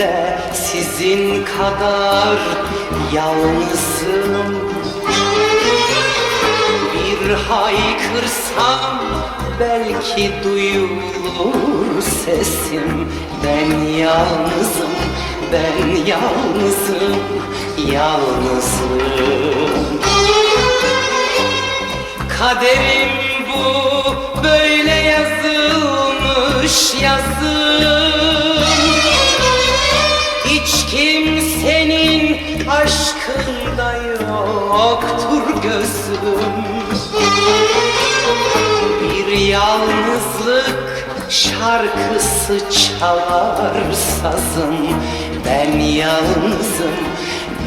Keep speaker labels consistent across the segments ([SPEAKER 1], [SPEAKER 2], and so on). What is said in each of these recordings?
[SPEAKER 1] Yeryüzünde sizin kadar yalnızım. Bir haykırsam belki duyulur sesim. Ben yalnızım, ben yalnızım, yalnızım. Kaderim bu böyle yazılmış yazım aşkında yoktur gözüm. Bir yalnızlık şarkısı çalar sazım. Ben yalnızım,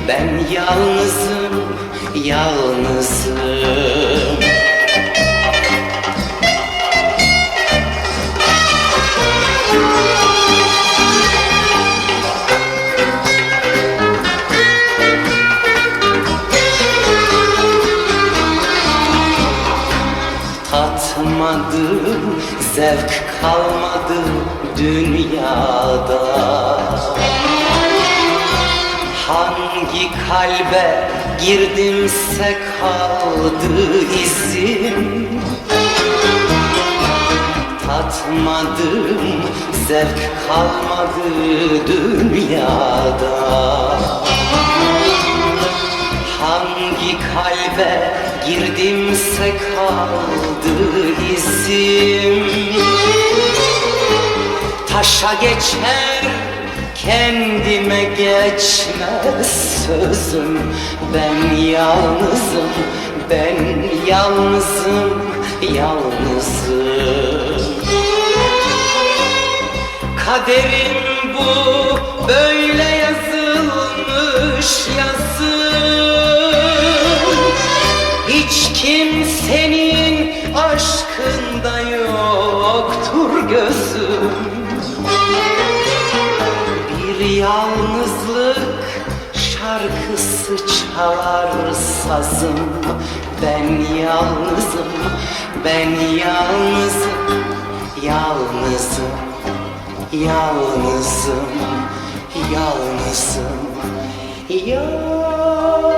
[SPEAKER 1] ben yalnızım, yalnızım Tatmadım, zevk kalmadı dünyada. Hangi kalbe girdimse kaldı izim. Tatmadım, zevk kalmadı dünyada. Hangi kalbe girdimse kaldı izim Taşa geçer kendime geçmez sözüm. Ben yalnızım, ben yalnızım, yalnızım. Kaderim bu böyle yalnızlık şarkısı çalar sazım Ben yalnızım, ben yalnızım, yalnızım Yalnızım, yalnızım, yalnızım